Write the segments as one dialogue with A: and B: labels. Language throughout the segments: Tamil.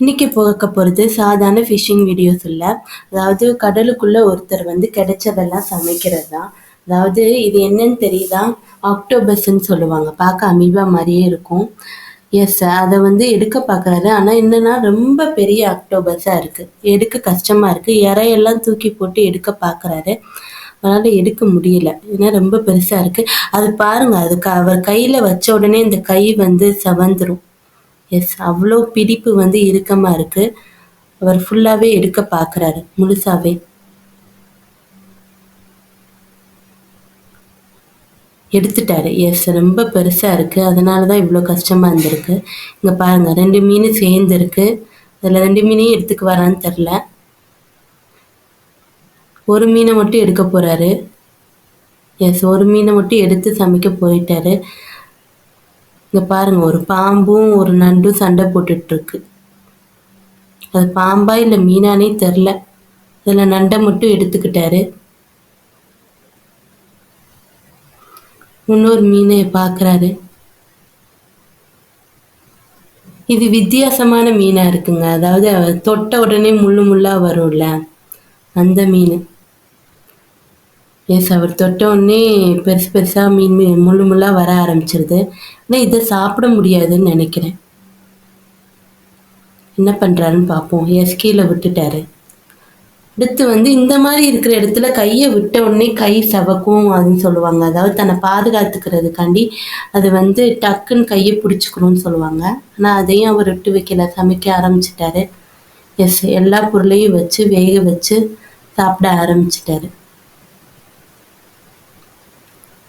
A: இன்னைக்கு பார்க்க போகிறது சாதாரண ஃபிஷ்ஷிங் வீடியோஸ் இல்லை. அதாவது கடலுக்குள்ளே ஒருத்தர் வந்து கிடைச்சதெல்லாம் சமைக்கிறது? தான் அதாவது இது என்னன்னு தெரியுதா? ஆக்டோபஸ்ன்னு சொல்லுவாங்க. பார்க்க அமீபா மாதிரியே இருக்கும். எஸ் அதை வந்து எடுக்க பார்க்குறாரு. ஆனால் என்னென்னா ரொம்ப பெரிய ஆக்டோபஸாக இருக்குது எடுக்க கஷ்டமாக இருக்குது இறையெல்லாம் தூக்கி போட்டு எடுக்க பார்க்குறாரு. அவரால் எடுக்க முடியல. ஏன்னா ரொம்ப பெருசாக இருக்குது அது பாருங்கள் அதுக்கு அவர் கையில் வச்ச உடனே இந்த கை வந்து செவந்துடும் எஸ் அவ்வளோ பிடிப்பு வந்து இறுக்கமாக இருக்குது அவர் ஃபுல்லாகவே எடுக்க பார்க்குறாரு முழுசாவே. எடுத்துட்டாரு. எஸ் ரொம்ப பெருசாக இருக்குது அதனால தான் இவ்வளோ கஷ்டமாக இருந்திருக்கு. இங்கே பாருங்கள் ரெண்டு மீன் சேர்ந்துருக்கு. அதில் ரெண்டு மீனையும் எடுத்துக்கு வரான்னு தெரில ஒரு மீனை மட்டும் எடுக்க போகிறாரு எஸ் ஒரு மீனை மட்டும் எடுத்து சமைக்க போயிட்டாரு. இங்கே பாருங்க ஒரு பாம்பும் ஒரு நண்டும் சண்டை போட்டுட்ருக்கு. அது பாம்பா இல்லை மீனானே தெரில. இதில் நண்டை மட்டும் எடுத்துக்கிட்டாரு. இன்னொரு மீனை பார்க்குறாரு இது வித்தியாசமான மீனாக இருக்குங்க. அதாவது தொட்ட உடனே முள்ளு முள்ளாக வரும்ல அந்த மீன். எஸ் அவர் தொட்ட உடனே பெருசு பெருசாக மீன் மீ- முள்ளு முள்ளாக வர ஆரம்பிச்சிருது. ஆனால் இதை சாப்பிட முடியாதுன்னு நினைக்கிறேன். என்ன பண்ணுறாருன்னு பார்ப்போம் எஸ் கீழே விட்டுட்டாரு. அடுத்து வந்து இந்த மாதிரி இருக்கிற இடத்துல கையை விட்ட உடனே கை சவக்கும் அதுன்னு சொல்லுவாங்க. அதாவது தன்னை பாதுகாத்துக்கிறதுக்காண்டி அது வந்து டக்குன்னு கையை பிடிச்சிக்கணும்னு சொல்லுவாங்க. ஆனால் அதையும் அவர் விட்டு வைக்கல. சமைக்க ஆரம்பிச்சிட்டாரு. எஸ் எல்லா பொருளையும் வச்சு வேக வச்சு சாப்பிட ஆரம்பிச்சிட்டாரு.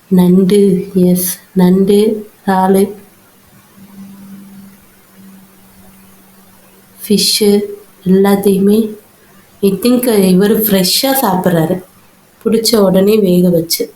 A: நண்டு எஸ் நண்டு இறாலு ஃபிஷ்ஷு எல்லாத்தையுமே. ஐ திங்க் இவர் ஃப்ரெஷ்ஷாக சாப்பிட்றாரு. பிடிச்ச உடனே வேக வச்சு.